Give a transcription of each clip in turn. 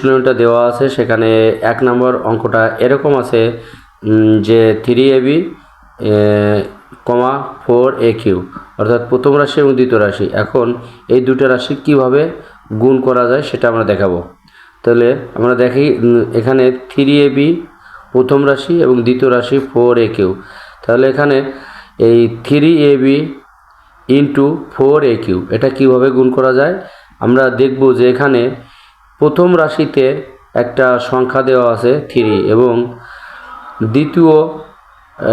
অনুশীলনটা দেওয়া আছে, সেখানে এক নম্বর অঙ্কটা এরকম আছে যে three A B comma four A Q অর্থাৎ প্রথম রাশি এবং দ্বিতীয় রাশি। এখন এই দুটো রাশি কীভাবে গুণ করা যায় সেটা আমরা দেখাবো। তাহলে আমরা দেখি এখানে থ্রি এবি প্রথম রাশি এবং দ্বিতীয় রাশি ফোর এ কিউ তাহলে এখানে এই three A B into four A Q এটা কীভাবে গুণ করা যায়? আমরা দেখব যে এখানে প্রথম রাশিতে একটা সংখ্যা দেওয়া আছে থ্রি এবং দ্বিতীয়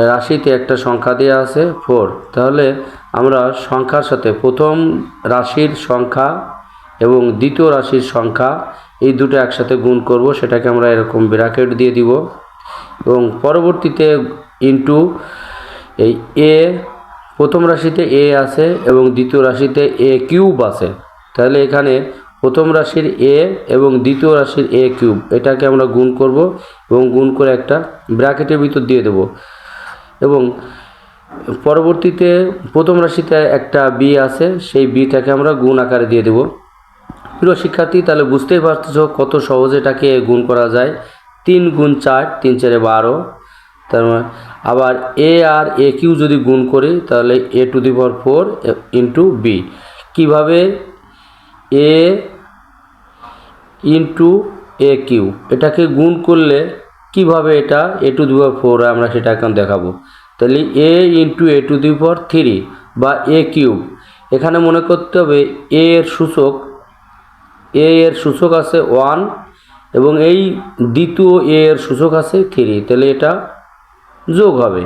রাশিতে একটা সংখ্যা দেওয়া আছে ফোর তাহলে আমরা সংখ্যার সাথে প্রথম রাশির সংখ্যা এবং দ্বিতীয় রাশির সংখ্যা এই দুটো একসাথে গুণ করব, সেটাকে আমরা এরকম ব্র্যাকেট দিয়ে দিব। এবং পরবর্তীতে ইন্টু এই এ প্রথম রাশিতে এ আছে এবং দ্বিতীয় রাশিতে এ কিউব আছে। তাহলে এখানে প্রথম রাশির এ এবং দ্বিতীয় রাশির এ কিউব। এটাকে আমরা গুণ করব এবং গুণ করে একটা ব্র্যাকেটের ভিতর দিয়ে দেব। এবং পরবর্তীতে প্রথম রাশিতে একটা বি আছে, সেই বিটাকে আমরা গুণ আকারে দিয়ে দেব। প্রিয় শিক্ষার্থী, তাহলে বুঝতেই পারতেছ কত সহজে এটাকে গুণ করা যায়। তিন গুণ চার, তিন চারে বারো। তার মানে আবার এ আর এ কিউ যদি গুণ করি, তাহলে A to the power four into B কীভাবে? এ ইন্টু এ কিউ এটাকে গুণ করলে কীভাবে এটা এ টু দি পাওয়ার ফোর আমরা সেটা এখন দেখাবো। তাহলে A into A to the power three বা এ কিউব এখানে মনে করতে হবে এ এর সূচক এ এর সূচক আছে ওয়ান এবং এই দ্বিতীয় এ এর সূচক আছে থ্রি তাহলে এটা যোগ হবে।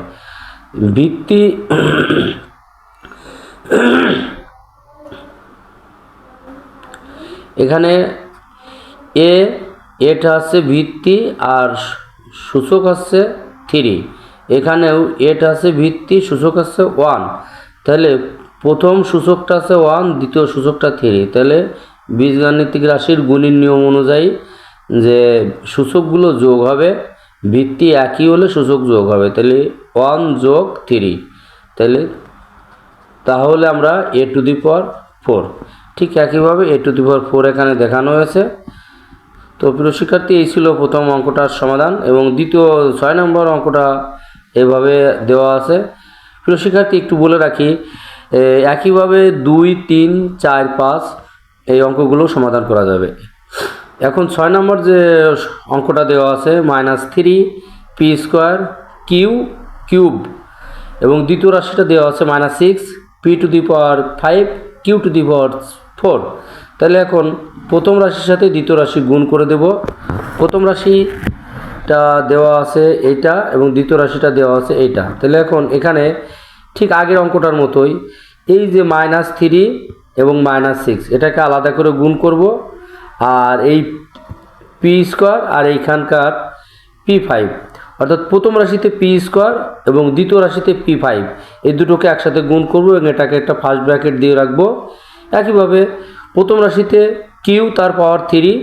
ভিত্তি এখানে এ, এটা হচ্ছে ভিত্তি আর সূচক হচ্ছে থ্রি। এখানেও এটা আছে ভিত্তি, সূচক হচ্ছে ওয়ান। তাহলে প্রথম সূচকটা আছে ওয়ান, দ্বিতীয় সূচকটা থ্রি। তাহলে বীজগাণিতিক রাশির গুণের নিয়ম অনুযায়ী যে সূচকগুলো যোগ হবে, ভিত্তি একই হলে সূচক যোগ হবে। তাহলে ওয়ান যোগ থ্রি। তাহলে তাহলে আমরা এ টু দি পাওয়ার ফোর। ঠিক একইভাবে এ টু দি পাওয়ার ফোর এখানে দেখানো হয়েছে। তো প্রিয় শিক্ষার্থী, এই ছিল প্রথম অঙ্কটার সমাধান এবং দ্বিতীয় ছয় নম্বর অঙ্কটা এভাবে দেওয়া আছে। প্রিয় শিক্ষার্থী, একটু বলে রাখি একইভাবে দুই, তিন, চার, পাঁচ এই অঙ্কগুলো সমাধান করা যাবে। এখন ছয় নম্বর যে অঙ্কটা দেওয়া আছে minus three P square Q cube এবং দ্বিতীয় রাশিটা দেওয়া আছে minus six P to the power five Q to the power four তাহলে এখন প্রথম রাশির সাথে দ্বিতীয় রাশি গুণ করে দেব। প্রথম রাশিটা দেওয়া আছে এইটা এবং দ্বিতীয় রাশিটা দেওয়া আছে এইটা। তাহলে এখন এখানে ঠিক আগের অঙ্কটার মতোই এই যে মাইনাস থ্রি এবং মাইনাস সিক্স এটাকে আলাদা করে গুণ করব। আর এই পি স্কোয়ার আর এইখানকার পি ফাইভ অর্থাৎ প্রথম রাশিতে পি স্কোয়ার এবং দ্বিতীয় রাশিতে পি ফাইভ এই দুটোকে একসাথে গুণ করব এবং এটাকে একটা ফার্স্ট ব্র্যাকেট দিয়ে রাখব। একইভাবে প্রথম রাশিতে কিউ, তার পাওয়ার থ্রি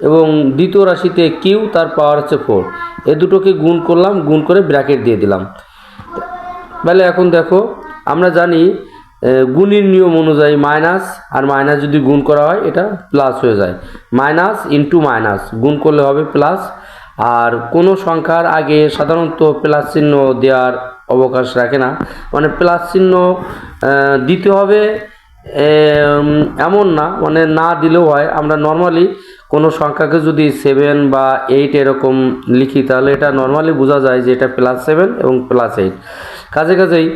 এবং দ্বিতীয় রাশিতে কিউ, তার পাওয়ার হচ্ছে ফোর এ দুটোকে গুণ করলাম, গুণ করে ব্র্যাকেট দিয়ে দিলাম। তাহলে এখন দেখো, আমরা জানি গুণের নিয়ম অনুযায়ী মাইনাস আর মাইনাস যদি গুণ করা হয়, এটা প্লাস হয়ে যায়। মাইনাস ইন্টু মাইনাস গুণ করলে হবে প্লাস আর কোনো সংখ্যার আগে সাধারণত প্লাস চিহ্ন দেওয়ার অবকাশ রাখে না। মানে প্লাস চিহ্ন দিতে হবে এমন না মানে না দিলেও হয়। আমরা নর্মালি কোনো সংখ্যাকে যদি সেভেন বা এইট এরকম লিখি, তাহলে এটা নর্মালি বোঝা যায় যে এটা প্লাস সেভেন এবং প্লাস এইট কাজে কাজেই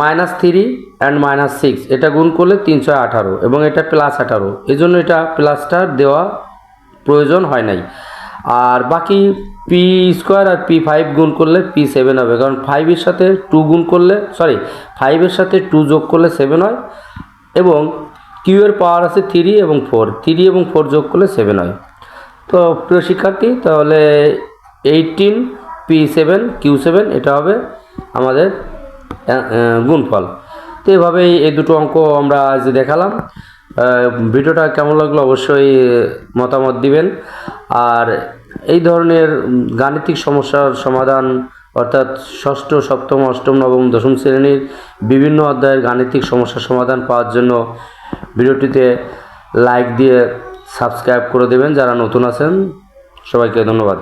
minus three and minus six এটা গুণ করলে তিনশো আঠারো এবং এটা প্লাস আঠারো। এই জন্য এটা প্লাসটা দেওয়া প্রয়োজন হয় নাই। আর বাকি পি স্কোয়ার আর পি ফাইভ গুণ করলে পি সেভেন হবে, কারণ ফাইভের সাথে টু গুণ করলে সরি ফাইভের সাথে টু যোগ করলে সেভেন হয়। এবং কিউ এর পাওয়ার আছে থ্রি এবং ফোর থ্রি এবং ফোর যোগ করলে সেভেন হয়। তো প্রিয় শিক্ষার্থী, তাহলে eighteen P seven Q seven এটা হবে আমাদের গুণফল। তো এভাবেই এই দুটো অঙ্ক আমরা আজ দেখালাম। ভিডিওটা কেমন লাগল অবশ্যই মতামত দিবেন। আর এই ধরনের গাণিতিক সমস্যার সমাধান অর্থাৎ ষষ্ঠ, সপ্তম, অষ্টম, নবম, দশম শ্রেণির বিভিন্ন অধ্যায়ের গাণিতিক সমস্যার সমাধান পাওয়ার জন্য ভিডিওটিতে লাইক দিয়ে সাবস্ক্রাইব করে দেবেন। যারা নতুন আছেন, সবাইকে ধন্যবাদ।